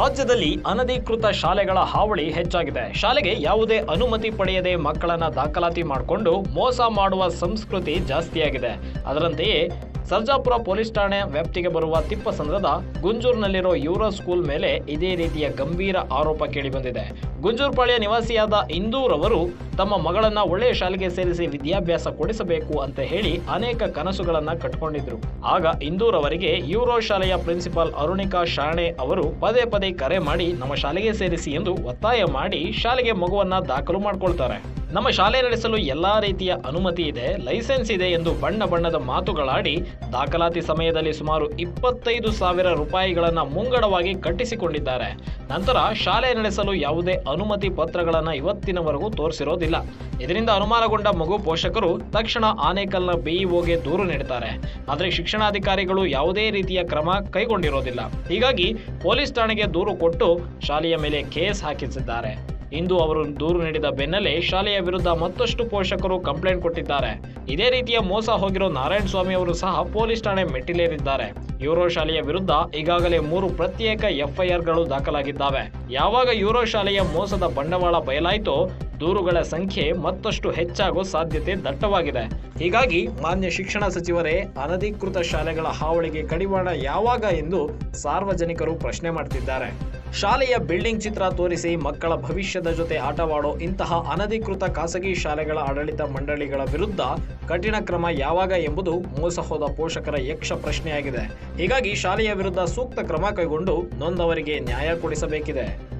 ರಾಜ್ಯದಲ್ಲಿ ಅನಧಿಕೃತ ಶಾಲೆಗಳ ಹಾವಳಿ ಹೆಚ್ಚಾಗಿದೆ. ಶಾಲೆಗೆ ಯಾವುದೇ ಅನುಮತಿ ಪಡೆಯದೆ ಮಕ್ಕಳನ್ನ ದಾಖಲಾತಿ ಮಾಡಿಕೊಂಡು ಮೋಸ ಮಾಡುವ ಸಂಸ್ಕೃತಿ ಜಾಸ್ತಿಯಾಗಿದೆ. ಅದರಂತೆಯೇ ಸರ್ಜಾಪುರ ಪೊಲೀಸ್ ಠಾಣೆ ವ್ಯಾಪ್ತಿಗೆ ಬರುವ ತಿಪ್ಪಸಂದ್ರದ ಗುಂಜೂರ್ನಲ್ಲಿರೋ ಯೂರೋ ಸ್ಕೂಲ್ ಮೇಲೆ ಇದೇ ರೀತಿಯ ಗಂಭೀರ ಆರೋಪ ಕೇಳಿಬಂದಿದೆ ಗುಂಜೂರ್ಪಾಳ್ಯ ನಿವಾಸಿಯಾದ ಇಂದೂರ್ ಅವರು ತಮ್ಮ ಮಗಳನ್ನ ಒಳ್ಳೆಯ ಶಾಲೆಗೆ ಸೇರಿಸಿ ವಿದ್ಯಾಭ್ಯಾಸ ಕೊಡಿಸಬೇಕು ಅಂತ ಹೇಳಿ ಅನೇಕ ಕನಸುಗಳನ್ನ ಕಟ್ಕೊಂಡಿದ್ರು. ಆಗ ಇಂದೂರ್ ಅವರಿಗೆ ಯೂರೋ ಶಾಲೆಯ ಪ್ರಿನ್ಸಿಪಾಲ್ ಅರುಣಿಕಾ ಶಾಣೆ ಅವರು ಪದೇ ಪದೇ ಕರೆ ಮಾಡಿ, ನಮ್ಮ ಶಾಲೆಗೆ ಸೇರಿಸಿ ಎಂದು ಒತ್ತಾಯ ಮಾಡಿ ಶಾಲೆಗೆ ಮಗುವನ್ನ ದಾಖಲು ಮಾಡ್ಕೊಳ್ತಾರೆ. ನಮ್ಮ ಶಾಲೆ ನಡೆಸಲು ಎಲ್ಲಾ ರೀತಿಯ ಅನುಮತಿ ಇದೆ, ಲೈಸೆನ್ಸ್ ಇದೆ ಎಂದು ಬಣ್ಣ ಬಣ್ಣದ ಮಾತುಗಳಾಡಿ ದಾಖಲಾತಿ ಸಮಯದಲ್ಲಿ ಸುಮಾರು ಇಪ್ಪತ್ತೈದು ಸಾವಿರ ರೂಪಾಯಿಗಳನ್ನು ಮುಂಗಡವಾಗಿ ಕಟ್ಟಿಸಿಕೊಂಡಿದ್ದಾರೆ. ನಂತರ ಶಾಲೆ ನಡೆಸಲು ಯಾವುದೇ ಅನುಮತಿ ಪತ್ರಗಳನ್ನು ಇವತ್ತಿನವರೆಗೂ ತೋರಿಸಿರೋದಿಲ್ಲ. ಇದರಿಂದ ಅನುಮಾನಗೊಂಡ ಮಗು ಪೋಷಕರು ತಕ್ಷಣ ಆನೇಕಲ್ನ ಬಿಇಒಗೆ ದೂರು ನೀಡುತ್ತಾರೆ ಆದರೆ ಶಿಕ್ಷಣಾಧಿಕಾರಿಗಳು ಯಾವುದೇ ರೀತಿಯ ಕ್ರಮ ಕೈಗೊಂಡಿರೋದಿಲ್ಲ. ಹೀಗಾಗಿ ಪೊಲೀಸ್ ಠಾಣೆಗೆ ದೂರು ಕೊಟ್ಟು ಶಾಲೆಯ ಮೇಲೆ ಕೇಸ್ ಹಾಕಿಸಿದ್ದಾರೆ. ಇಂದು ಅವರು ದೂರು ನೀಡಿದ ಬೆನ್ನಲ್ಲೇ ಶಾಲೆಯ ವಿರುದ್ಧ ಮತ್ತಷ್ಟು ಪೋಷಕರು ಕಂಪ್ಲೇಂಟ್ ಕೊಟ್ಟಿದ್ದಾರೆ. ಇದೇ ರೀತಿಯ ಮೋಸ ಹೋಗಿರೋ ನಾರಾಯಣ ಸ್ವಾಮಿ ಅವರು ಸಹ ಪೊಲೀಸ್ ಠಾಣೆ ಮೆಟ್ಟಿಲೇರಿದ್ದಾರೆ. ಯೂರೋ ಶಾಲೆಯ ವಿರುದ್ಧ ಈಗಾಗಲೇ ಮೂರು ಪ್ರತ್ಯೇಕ ಎಫ್ಐಆರ್ಗಳು ದಾಖಲಾಗಿದ್ದಾವೆ. ಯಾವಾಗ ಯೂರೋ ಶಾಲೆಯ ಮೋಸದ ಬಂಡವಾಳ ಬಯಲಾಯಿತೋ ದೂರುಗಳ ಸಂಖ್ಯೆ ಮತ್ತಷ್ಟು ಹೆಚ್ಚಾಗೋ ಸಾಧ್ಯತೆ ದಟ್ಟವಾಗಿದೆ. ಹೀಗಾಗಿ ಮಾನ್ಯ ಶಿಕ್ಷಣ ಸಚಿವರೇ, ಅನಧಿಕೃತ ಶಾಲೆಗಳ ಹಾವಳಿಗೆ ಕಡಿವಾಣ ಯಾವಾಗ ಎಂದು ಸಾರ್ವಜನಿಕರು ಪ್ರಶ್ನೆ ಮಾಡ್ತಿದ್ದಾರೆ. ಶಾಲೆಯ ಬಿಲ್ಡಿಂಗ್ ಚಿತ್ರ ತೋರಿಸಿ ಮಕ್ಕಳ ಭವಿಷ್ಯದ ಜೊತೆ ಆಟವಾಡೋ ಇಂತಹ ಅನಧಿಕೃತ ಖಾಸಗಿ ಶಾಲೆಗಳ ಆಡಳಿತ ಮಂಡಳಿಗಳ ವಿರುದ್ಧ ಕಠಿಣ ಕ್ರಮ ಯಾವಾಗ ಎಂಬುದು ಮೋಸ ಹೋದ ಪೋಷಕರ ಯಕ್ಷ ಪ್ರಶ್ನೆಯಾಗಿದೆ. ಹೀಗಾಗಿ ಶಾಲೆಯ ವಿರುದ್ಧ ಸೂಕ್ತ ಕ್ರಮ ಕೈಗೊಂಡು ನೊಂದವರಿಗೆ ನ್ಯಾಯ ಕೊಡಿಸಬೇಕಿದೆ.